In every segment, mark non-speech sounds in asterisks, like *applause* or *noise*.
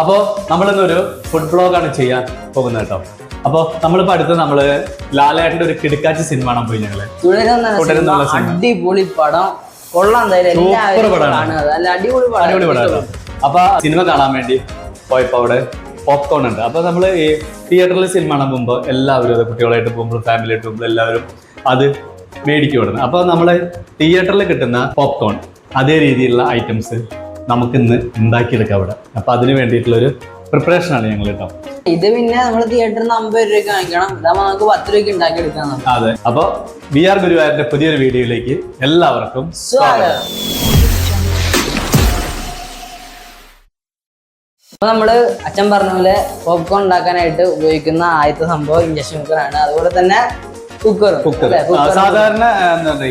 അപ്പോൾ നമ്മളിന്നൊരു ഫുഡ് ബ്ലോഗാണ് ചെയ്യാൻ പോകുന്നത് കേട്ടോ. അപ്പോൾ നമ്മളിപ്പോൾ അടുത്ത് നമ്മൾ ലാലേട്ടന്റെ ഒരു കിടക്കാച്ച സിനിമ കാണാൻ പോയി ഞങ്ങൾ. അടിപൊളി പടം. കൊള്ളാം സൂപ്പർ പടമാണ്. അടിപൊളി പടം. അടിപൊളി പടമാണ്. അപ്പൊ സിനിമ കാണാൻ വേണ്ടി പോയപ്പോ അവിടെ പോപ്കോൺ ഉണ്ട്. അപ്പൊ നമ്മൾ ഈ തിയേറ്ററിൽ സിനിമ കാണാൻ പോകുമ്പോൾ എല്ലാവരും അത് കുട്ടികളായിട്ട് പോകുമ്പോൾ ഫാമിലി ആയിട്ട് പോകുമ്പോൾ എല്ലാവരും അത് മേടിക്കും ഇവിടുന്ന് അപ്പൊ നമ്മൾ തിയേറ്ററിൽ കിട്ടുന്ന പോപ്കോൺ അതേ രീതിയിലുള്ള ഐറ്റംസ് നമുക്ക് ഇന്ന് ഉണ്ടാക്കിയെടുക്കാം അവിടെ. അപ്പൊ അതിന് വേണ്ടിയിട്ടുള്ളൊരു പ്രിപ്പറേഷൻ ആണ് ഞങ്ങൾ കേട്ടോ. ഇത് പിന്നെ നമ്മൾ തിയേറ്ററിൽ നിന്ന് അമ്പത് രൂപയ്ക്ക് വാങ്ങിക്കണം. ഇതാകുമ്പോൾ നമുക്ക് പത്ത് രൂപയ്ക്ക് ഉണ്ടാക്കിയെടുക്കാം അതെ. അപ്പൊ വി ആർ ഗുരുവായൂരിന്റെ പുതിയൊരു വീഡിയോയിലേക്ക് എല്ലാവർക്കും സ്വാഗതം. അപ്പൊ നമ്മൾ അച്ഛൻ പറഞ്ഞ പോലെ പോപ്കോൺ ഉണ്ടാക്കാനായിട്ട് ഉപയോഗിക്കുന്ന ആദ്യത്തെ സംഭവം ഇഞ്ചക്ഷൻ കുക്കറാണ് അതുപോലെ തന്നെ കുക്കർ. കുക്കർ. സാധാരണ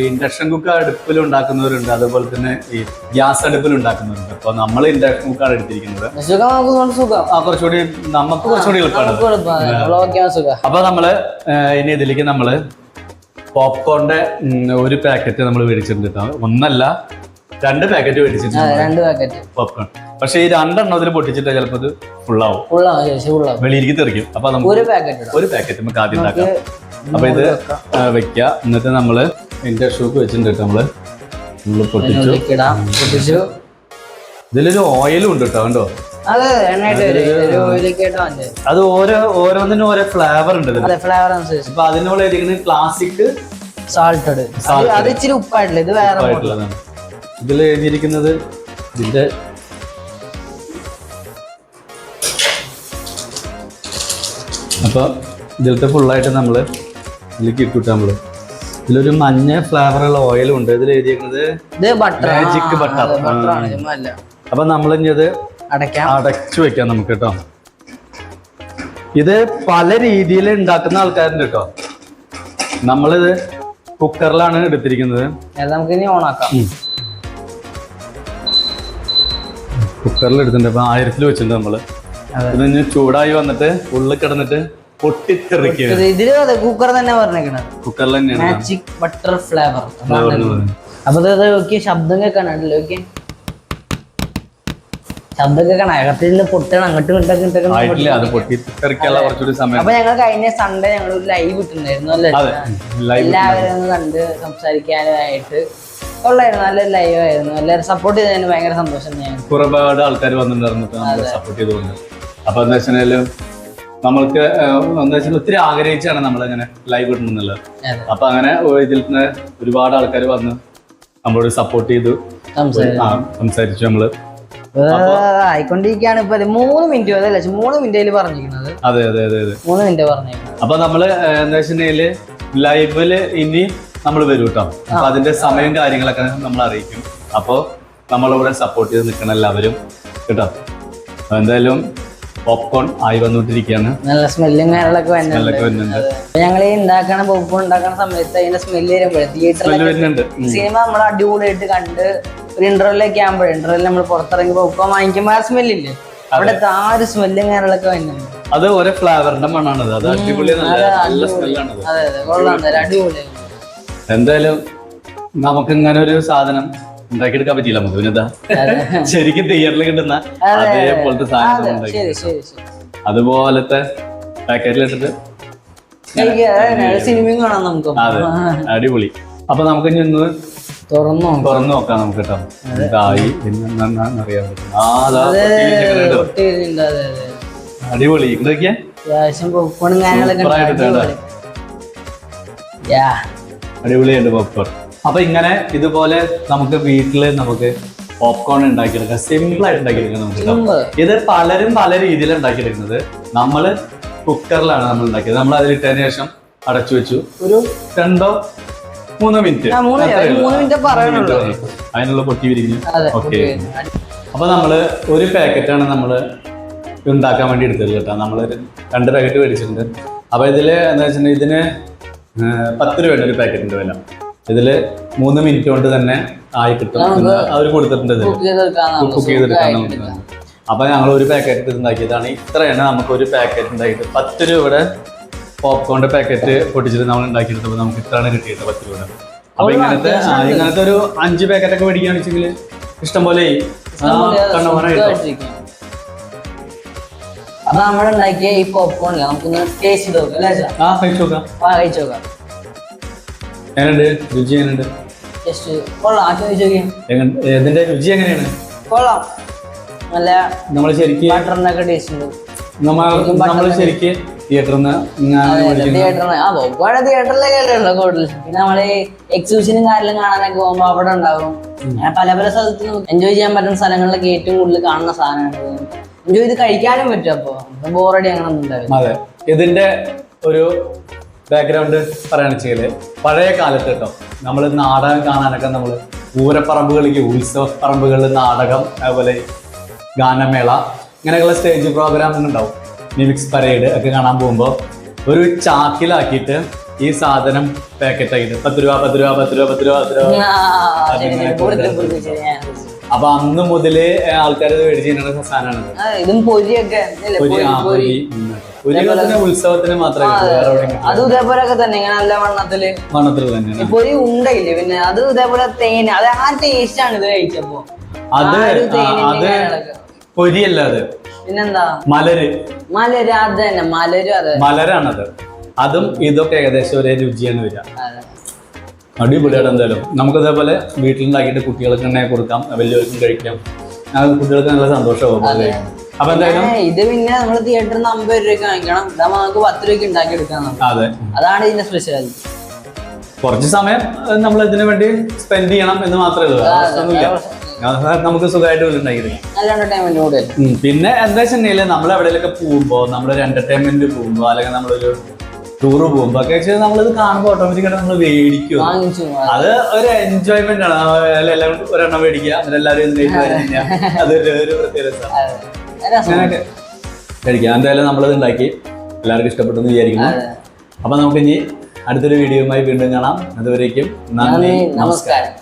ഇൻഡക്ഷൻ കുക്കർ അടുപ്പിൽ ഉണ്ടാക്കുന്നവരുണ്ട് അതുപോലെ തന്നെ ഈ ഗ്യാസ് അടുപ്പിൽ ഉണ്ടാക്കുന്നവരുണ്ട് അപ്പൊ നമ്മൾ ഇൻഡക്ഷൻ കുക്കറാണ് എടുത്തിരിക്കുന്നത്. കുറച്ചുകൂടി നമുക്ക് കുറച്ചുകൂടി എളുപ്പമാണ്. അപ്പൊ നമ്മൾ ഇനി ഇതിലേക്ക് നമ്മൾ പോപ്കോണിന്റെ ഒരു പാക്കറ്റ് നമ്മൾ മേടിച്ചിട്ടുണ്ട് കേട്ടോ. ഒന്നല്ല രണ്ട് പാക്കറ്റ് മേടിച്ചിട്ടുണ്ട് രണ്ട് പാക്കറ്റ്. പോപ്കോൺ. പക്ഷേ ഈ രണ്ടെണ്ണം അതിൽ പൊട്ടിച്ചിട്ട് ചിലപ്പോൾ ഇത് ഫുള്ളാവും വെളിയിലേക്ക് തെറിക്കും. അപ്പൊ നമുക്ക് ഒരു പാക്കറ്റ് ഒരു പാക്കറ്റ് നമുക്ക് ആദ്യം ഉണ്ടാക്കാം. അപ്പൊ ഇത് വെക്ക. വെക്കുക എന്നിട്ട് നമ്മൾ എന്റെ ഷൂക്ക് വെച്ചിട്ടുണ്ട് നമ്മൾ നമ്മൾ. നമ്മൾ പൊട്ടിച്ചു. പൊട്ടിച്ചു. ഇതിലൊരു ഓയിലും ഉണ്ട് കേട്ടോ കണ്ടോ? അതെ ഓരോ ഓരോന്നിനും ഓരോ ഫ്ലേവർ ഉണ്ട് ഫ്ലേവർ അനുസരിച്ച്. അപ്പൊ അതിനുള്ള ഇരിക്കുന്നത് ക്ലാസിക് സാൾട്ടഡ് അത് ഇച്ചിരി ഉപ്പായിട്ടില്ല. ഇത് വേറെ ഇതിൽ എഴുതിയിരിക്കുന്നത് ഇതിന്റെ അപ്പൊ ഇതിലത്തെ ഫുള്ളായിട്ട് നമ്മൾ ഇതിലേക്ക് ഇട്ടിട്ട് നമ്മൾ. ഇതിലൊരു മഞ്ഞ ഫ്ലേവറുള്ള ഓയിലും ഉണ്ട്. ഇതിൽ എഴുതിയിരിക്കുന്നത് ഇത് ബട്ടർ മാജിക് ബട്ടർ അപ്പൊ നമ്മൾ ഇനി ഇത് അടച്ചു വെക്കാം നമുക്ക് കേട്ടോ. ഇത് പല രീതിയിൽ ഉണ്ടാക്കുന്ന ആൾക്കാരുണ്ട് കേട്ടോ. നമ്മളിത് കുക്കറിലാണ് എടുത്തിരിക്കുന്നത്. നമുക്ക് ഇനി ഓണാക്കാം കുക്കറിൽ എടുത്തിട്ടുണ്ട്. അപ്പൊ ആയിരത്തിൽ വെച്ചിട്ടുണ്ട് നമ്മൾ. അതെ. ഇത് ചൂടായി വന്നിട്ട് ഉള്ളിൽ കിടന്നിട്ട് പൊട്ടിത്തെറിക്കുക ഇത് ഇതിൽ അതെ കുക്കർ തന്നെ പറഞ്ഞേക്കണത്. കുക്കറിൽ തന്നെയാണ്. Magic butter flavour. അപ്പൊ ഇത് നോക്കി ശബ്ദം കേൾക്കാനാണല്ലോ നോക്കി ശബ്ദം കേൾക്കണം അകത്തിൽ നിന്ന് പൊട്ടണം അങ്ങോട്ടും ഇങ്ങോട്ടും ഇങ്ങോട്ടും ആയിട്ടില്ല അത് പൊട്ടിത്തെറിക്കാനുള്ള കുറച്ചുകൂടി സമയം. അപ്പൊ ഞങ്ങൾ കഴിഞ്ഞ സൺഡേ ഞങ്ങൾ ഒരു ലൈവ് ഇട്ടുണ്ടായിരുന്നു അല്ലേ? അതെ. ലൈവ് എല്ലാവരും ഒന്ന് കണ്ട് സംസാരിക്കാനായിട്ട് കൊള്ളായിരുന്നു നല്ല ലൈവ് ആയിരുന്നു. എല്ലാവരും സപ്പോർട്ട് ചെയ്തതിന് ഭയങ്കര സന്തോഷം ഞാൻ ഒരുപാട് ആൾക്കാർ വന്നിട്ടുണ്ടായിരുന്നു സപ്പോർട്ട് ചെയ്തുകൊണ്ട്. അപ്പൊ എന്താ വെച്ചാൽ നമ്മൾക്ക് എന്താ വെച്ചാൽ ഒത്തിരി ആഗ്രഹിച്ചാണ് നമ്മൾ അങ്ങനെ ലൈവ് ഇടുന്നുള്ളത്. അപ്പൊ അങ്ങനെ ഇതിൽ നിന്ന് ഒരുപാട് ആൾക്കാർ വന്ന് നമ്മളോട് സപ്പോർട്ട് ചെയ്തു. സംസാരിച്ചു. നമ്മൾ. ആയിക്കൊണ്ടിരിക്കുകയാണ് ഇപ്പൊ. മൂന്ന് മിനിറ്റ് അതല്ല മൂന്ന് മിനിറ്റ് പറഞ്ഞിരിക്കുന്നത്. അതെ അതെ അതെ അതെ. മൂന്ന് മിനിറ്റ് പറഞ്ഞു അപ്പൊ നമ്മൾ എന്താ വെച്ചിട്ടുണ്ടെങ്കിൽ ലൈവിൽ ഇനി നമ്മൾ വരും കേട്ടോ. അപ്പൊ അതിന്റെ സമയം കാര്യങ്ങളൊക്കെ നമ്മൾ അറിയിക്കും. അപ്പൊ നമ്മളിവിടെ സപ്പോർട്ട് ചെയ്ത് നിൽക്കണം എല്ലാവരും കേട്ടോ. എന്തായാലും പോപ്കോൺ ആയി വന്നുകൊണ്ടിരിക്കുകയാണ്. നല്ല സ്മെല്ലും കാര്യങ്ങളൊക്കെ വരുന്നുണ്ട്. സ്മെല്ലൊക്കെ വരുന്നുണ്ട്. ഞങ്ങൾ ഈ ഉണ്ടാക്കണ പോപ്കോൺ ഉണ്ടാക്കണ സമയത്ത് അതിന്റെ സ്മെല്ല് വരുമ്പോഴേ തിയേറ്ററിൽ വരുന്നുണ്ട്. സിനിമ നമ്മൾ അടിപൊളിയായിട്ട് കണ്ട് ഒരു ഇന്റർവെല്ലൊക്കെ ആകുമ്പോഴേ ഇന്റർവെല്ലിൽ നമ്മൾ പുറത്തിറങ്ങി പോപ്കോൺ വാങ്ങിക്കുമ്പോൾ ആ സ്മെല്ലില്ലേ അവിടെ ആ ഒരു സ്മെല്ലും കാര്യങ്ങളൊക്കെ വരുന്നുണ്ട്. അത് ഒരേ ഫ്ലേവറിന്റെ മണ്ണാണത് അത് അടിപൊളി. നല്ല സ്മെല്ലാണ് അതെ അതെ കൊള്ളാം എന്തായാലും എന്തായാലും നമുക്ക് ഇങ്ങനെ ഒരു സാധനം ഉണ്ടാക്കിയെടുക്കാൻ പറ്റിയില്ല നമുക്ക്. പിന്നെന്താ ശരിക്കും തിയേറ്ററിൽ കിട്ടുന്ന അതേപോലത്തെ സാധനം അതുപോലത്തെ പാക്കറ്റിലിട്ടിട്ട് ഇട്ടിട്ട് സിനിമയും കാണാം നമുക്ക്. അതെ അടിപൊളി. അപ്പൊ നമുക്ക് ഇനി ഒന്ന് തുറന്നു നോക്കാം. തുറന്നു നോക്കാം നമുക്ക് കേട്ടോ. പറ്റും. അതെ അടിപൊളി. അടിപൊളിയുണ്ട് പോപ്കോൺ അപ്പൊ ഇങ്ങനെ ഇതുപോലെ നമുക്ക് വീട്ടിൽ നമുക്ക് പോപ്കോൺ ഉണ്ടാക്കിയെടുക്കാം സിമ്പിൾ ആയിട്ട് ഉണ്ടാക്കിയെടുക്കാം നമുക്ക് ഇത് പലരും പല രീതിയിൽ ഉണ്ടാക്കിയെടുക്കുന്നത്. നമ്മൾ കുക്കറിലാണ് നമ്മൾ ഉണ്ടാക്കിയത്. നമ്മൾ അതിലിട്ടതിന് ശേഷം അടച്ചു വെച്ചു. ഒരു രണ്ടോ മൂന്നോ മിനിറ്റ് അതിനുള്ള പൊട്ടി വിരിഞ്ഞു. ഓക്കെ അപ്പൊ നമ്മൾ ഒരു പാക്കറ്റാണ് നമ്മൾ ഉണ്ടാക്കാൻ വേണ്ടി എടുത്തത് കേട്ടോ. നമ്മൾ രണ്ട് പാക്കറ്റ് മേടിച്ചിട്ടുണ്ട്. അപ്പൊ ഇതിൽ എന്താ വെച്ചിട്ടുണ്ടെങ്കിൽ ഇതിന് പത്ത് രൂപയുടെ ഒരു പാക്കറ്റിന്റെ വില. ഇതിൽ മൂന്ന് മിനിറ്റ് കൊണ്ട് തന്നെ ആയി കിട്ടും. അവർ അവർ കൊടുത്തിട്ടുണ്ട് ഇതിൽ കുക്ക് ചെയ്തെടുക്കാൻ നമുക്ക് അപ്പൊ ഞങ്ങൾ ഒരു പാക്കറ്റ് ഉണ്ടാക്കിയതാണ് ഇത്രയാണ് നമുക്ക് ഒരു പാക്കറ്റ് ഉണ്ടായിട്ട് പത്ത് രൂപയുടെ പോപ്കോണിന്റെ പാക്കറ്റ് പൊട്ടിച്ചിട്ട് നമ്മൾ ഉണ്ടാക്കിയെടുത്തപ്പോൾ നമുക്ക് ഇത്രയാണ് കിട്ടിയത് പത്ത് രൂപയുടെ. അപ്പൊ ഇങ്ങനത്തെ ഇങ്ങനത്തെ ഒരു അഞ്ച് പാക്കറ്റ് ഒക്കെ മേടിക്കുകയാണെന്ന് വെച്ചെങ്കിൽ ഇഷ്ടംപോലെ അപ്പൊ നമ്മളുണ്ടാക്കിയ ഈ പോപ്കോൺ നമുക്കൊന്ന് ടേസ്റ്റ് ചെയ്ത് നോക്കാം അല്ലേ ആ കഴിച്ചു നോക്കാം. ആ കഴിച്ചു നോക്കാം. എങ്ങനെയുണ്ട്? രുചി എങ്ങനെയുണ്ട്? ജസ്റ്റ് കൊള്ളാം. ഇതിന്റെ രുചി എങ്ങനെയാണ്? കൊള്ളാം. നല്ല നമ്മൾ ശരിക്ക് ബട്ടറിനൊക്കെ ടേസ്റ്റ് ഉണ്ട്. നമ്മൾ ശരിക്ക് തിയേറ്ററിന് തിയേറ്ററിലൊക്കെ കൂടുതൽ പിന്നെ നമ്മൾ എക്സിബിഷനും കാര്യങ്ങളും കാണാനൊക്കെ പോകുമ്പോ അവിടെ ഉണ്ടാവും. അങ്ങനെ പല പല സ്ഥലത്തും എൻജോയ് ചെയ്യാൻ പറ്റുന്ന സ്ഥലങ്ങളിലൊക്കെ ഏറ്റവും കൂടുതൽ കാണുന്ന സാധനമാണ് എൻജോയ് ചെയ്ത് കഴിക്കാനും പറ്റും അപ്പൊ. ബോറടി അങ്ങനെ ഒന്നും ഉണ്ടാവില്ല. ഇതിന്റെ ഒരു ബാക്ക്ഗ്രൗണ്ട് പറയുകയാണെന്ന് വെച്ചാൽ പഴയ കാലത്ത് കേട്ടോ നമ്മൾ നാടകം കാണാനൊക്കെ നമ്മൾ പൂരപ്പറമ്പുകളിലേക്ക് ഉത്സവ പറമ്പുകളിൽ നാടകം അതുപോലെ ഗാനമേള ഇങ്ങനെയൊക്കെയുള്ള സ്റ്റേജ് പ്രോഗ്രാം ഉണ്ടാവും. മിമിക്സ് പരേഡ് ഒക്കെ കാണാൻ പോകുമ്പോൾ ഒരു ചാക്കിലാക്കിയിട്ട് ഈ സാധനം പാക്കറ്റ് ആയിട്ട് പത്ത് രൂപ പത്ത് രൂപ പത്ത് രൂപ പത്ത് രൂപ പത്ത് രൂപ അപ്പൊ അന്ന് മുതലേ ആൾക്കാർ മേടിച്ച് സാധനമാണ്. ഉത്സവത്തിന് മാത്രമേ അതും ഇതേപോലൊക്കെ തന്നെ ഇങ്ങനെ നല്ല വണ്ണത്തിൽ തന്നെ തന്നെയാണ് ഒരു ഉണ്ടയില്ലേ പിന്നെ അത് ഇതേപോലെ തേൻ അത് ആ ടേസ്റ്റ് ആണ് ഇത് കഴിച്ചപ്പോ. അത് അത് പൊരിയല്ല അത്. പിന്നെന്താ? മലര്. മലര് അത് തന്നെ മലരും അതെ. മലരാണത്. അതും ഇതൊക്കെ ഏകദേശം ഒരേ രുചിയാണ് വരിക. അടിപൊളിയാണ് എന്തായാലും. നമുക്ക് ഇതേപോലെ വീട്ടിലുണ്ടാക്കിയിട്ട് കുട്ടികൾക്ക് തന്നെ കൊടുക്കാം വലിയവർക്കും കഴിക്കാം. കുട്ടികൾക്ക് നല്ല സന്തോഷമാവും. അപ്പൊ എന്തായാലും? ഇത് പിന്നെ നമ്മൾ തിയേറ്ററിൽ നിന്ന് അമ്പത് രൂപയ്ക്ക് വാങ്ങിക്കണം. ഇതാകുമ്പോ നമുക്ക് പത്ത് രൂപയ്ക്ക് ഉണ്ടാക്കി എടുക്കാൻ നമുക്ക്. അതെ. അതാണ് ഇതിന്റെ സ്പെഷ്യാലിറ്റി കുറച്ച് സമയം നമ്മൾ ഇതിനു വേണ്ടി സ്പെൻഡ് ചെയ്യണം എന്ന് മാത്രമേ ഉള്ളൂ. നമുക്ക് സുഖമായിട്ട് വീട്ടിലുണ്ടാക്കിയെടുക്കാം നല്ല എന്റർടൈൻമെന്റ് കൂടെ. ഉം. പിന്നെ എന്താ വെച്ചിട്ടുണ്ടെങ്കിൽ നമ്മൾ പോകുമ്പോ പോകുമ്പോൾ നമ്മളൊരു എന്റർടൈൻമെന്റ് പോകുമ്പോൾ അല്ലെങ്കിൽ നമ്മളൊരു ടൂറ് പോകുമ്പോ ഒക്കെ വെച്ചാൽ നമ്മളിത് കാണുമ്പോൾ ഓട്ടോമാറ്റിക്കായിട്ട് നമ്മൾ മേടിക്കും. അത് ഒരു എൻജോയ്മെന്റ് ആണ്. എല്ലാവരും ഒരെണ്ണം മേടിക്കുക അതിലെല്ലാവരും എല്ലാവരും *laughs* അതൊരു ഒരു പ്രത്യേക രസമാണ് കഴിക്കാം. എന്തായാലും നമ്മളത് ഉണ്ടാക്കി എല്ലാവർക്കും ഇഷ്ടപ്പെട്ടെന്ന് വിചാരിക്കുന്നു. അപ്പൊ നമുക്ക് ഇനി അടുത്തൊരു വീഡിയോയുമായി വീണ്ടും കാണാം. അതുവരേക്കും നന്ദി നമസ്കാരം.